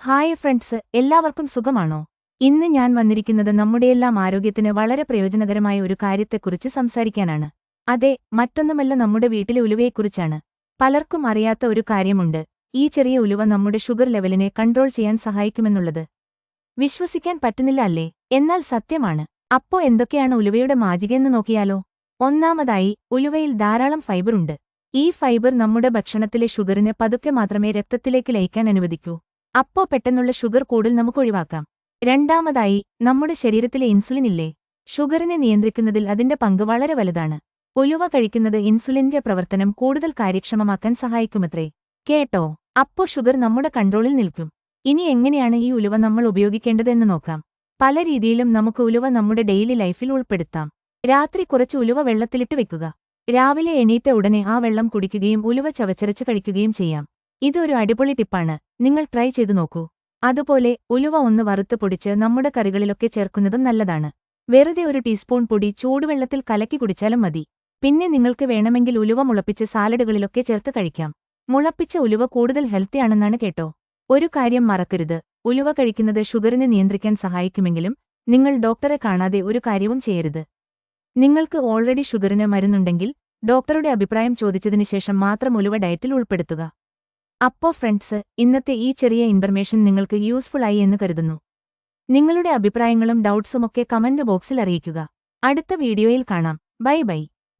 Hi friends എല്ലാവർക്കും സുഖമാണോ? ഇന്ന് ഞാൻ വന്നിരിക്കുന്നത് നമ്മുടെയെല്ലാം ആരോഗ്യത്തിന് വളരെ പ്രയോജനകരമായ ഒരു കാര്യത്തെക്കുറിച്ച് സംസാരിക്കാനാണ്. അതെ മറ്റൊന്നുമല്ല നമ്മുടെ വീട്ടിലെ ഉലുവയെക്കുറിച്ചാണ്. പലർക്കും അറിയാത്ത ഒരു കാര്യമുണ്ട്. ഈ ചെറിയ ഉലുവ നമ്മുടെ ഷുഗർ ലെവലിനെ കൺട്രോൾ ചെയ്യാൻ സഹായിക്കുമെന്നുള്ളത്. വിശ്വസിക്കാൻ പറ്റുന്നില്ല അല്ലേ? എന്നാൽ സത്യമാണ്. അപ്പോ എന്തൊക്കെയാണ് ഉലുവയുടെ മാജികയെന്ന് നോക്കിയാലോ? ഒന്നാമതായി ഉലുവയിൽ ധാരാളം ഫൈബർ ഉണ്ട്. ഈ ഫൈബർ നമ്മുടെ ഭക്ഷണത്തിലെ ഷുഗറിനെ പതുക്കെ മാത്രമേ രക്തത്തിലേക്ക് ലയിക്കാൻ അനുവദിക്കൂ. അപ്പോ പെട്ടെന്നുള്ള ഷുഗർ കൂടുതൽ നമുക്ക് ഒഴിവാക്കാം. രണ്ടാമതായി നമ്മുടെ ശരീരത്തിലെ ഇൻസുലിൻ ഇല്ലേ? ഷുഗറിനെ നിയന്ത്രിക്കുന്നതിൽ അതിന്റെ പങ്ക് വളരെ വലുതാണ്. ഉലുവ കഴിക്കുന്നത് ഇൻസുലിന്റെ പ്രവർത്തനം കൂടുതൽ കാര്യക്ഷമമാക്കാൻ സഹായിക്കുമത്രേ. കേട്ടോ? അപ്പോ ഷുഗർ നമ്മുടെ കൺട്രോളിൽ നിൽക്കും. ഇനി എങ്ങനെയാണ് ഈ ഉലുവ നമ്മൾ ഉപയോഗിക്കേണ്ടതെന്ന് നോക്കാം. പല രീതിയിലും നമുക്ക് ഉലുവ നമ്മുടെ ഡെയിലി ലൈഫിൽ ഉൾപ്പെടുത്താം. രാത്രി കുറച്ച് ഉലുവ വെള്ളത്തിലിട്ട് വെക്കുക. രാവിലെ എണീറ്റ ഉടനെ ആ വെള്ളം കുടിക്കുകയും ഉലുവ ചവച്ചരച്ച് കഴിക്കുകയും ചെയ്യാം. ഇതൊരു അടിപൊളി ടിപ്പാണ്. നിങ്ങൾ ട്രൈ ചെയ്തു നോക്കൂ. അതുപോലെ ഉലുവ ഒന്ന് വറുത്ത് പൊടിച്ച് നമ്മുടെ കറികളിലൊക്കെ ചേർക്കുന്നതും നല്ലതാണ്. വെറുതെ ഒരു ടീസ്പൂൺ പൊടി ചൂടുവെള്ളത്തിൽ കലക്കി കുടിച്ചാലും മതി. പിന്നെ നിങ്ങൾക്ക് വേണമെങ്കിൽ ഉലുവ മുളപ്പിച്ച് സാലഡുകളിലൊക്കെ ചേർത്ത് കഴിക്കാം. മുളപ്പിച്ച ഉലുവ കൂടുതൽ ഹെൽത്തിയാണെന്നാണ് കേട്ടോ. ഒരു കാര്യം മറക്കരുത്. ഉലുവ കഴിക്കുന്നത് ഷുഗറിനെ നിയന്ത്രിക്കാൻ സഹായിക്കുമെങ്കിലും നിങ്ങൾ ഡോക്ടറെ കാണാതെ ഒരു കാര്യവും ചെയ്യരുത്. നിങ്ങൾക്ക് ഓൾറെഡി ഷുഗറിന് മരുന്നുണ്ടെങ്കിൽ ഡോക്ടറുടെ അഭിപ്രായം ചോദിച്ചതിനു ശേഷം മാത്രം ഉലുവ ഡയറ്റിൽ ഉൾപ്പെടുത്തുക. അപ്പോ ഫ്രണ്ട്സ് ഇന്നത്തെ ഈ ചെറിയ ഇൻഫർമേഷൻ നിങ്ങൾക്ക് യൂസ്ഫുൾ ആയി എന്ന് കരുതുന്നു. നിങ്ങളുടെ അഭിപ്രായങ്ങളും ഡൗട്ട്സുമൊക്കെ കമന്റ് ബോക്സിൽ അറിയിക്കുക. അടുത്ത വീഡിയോയിൽ കാണാം. Bye bye.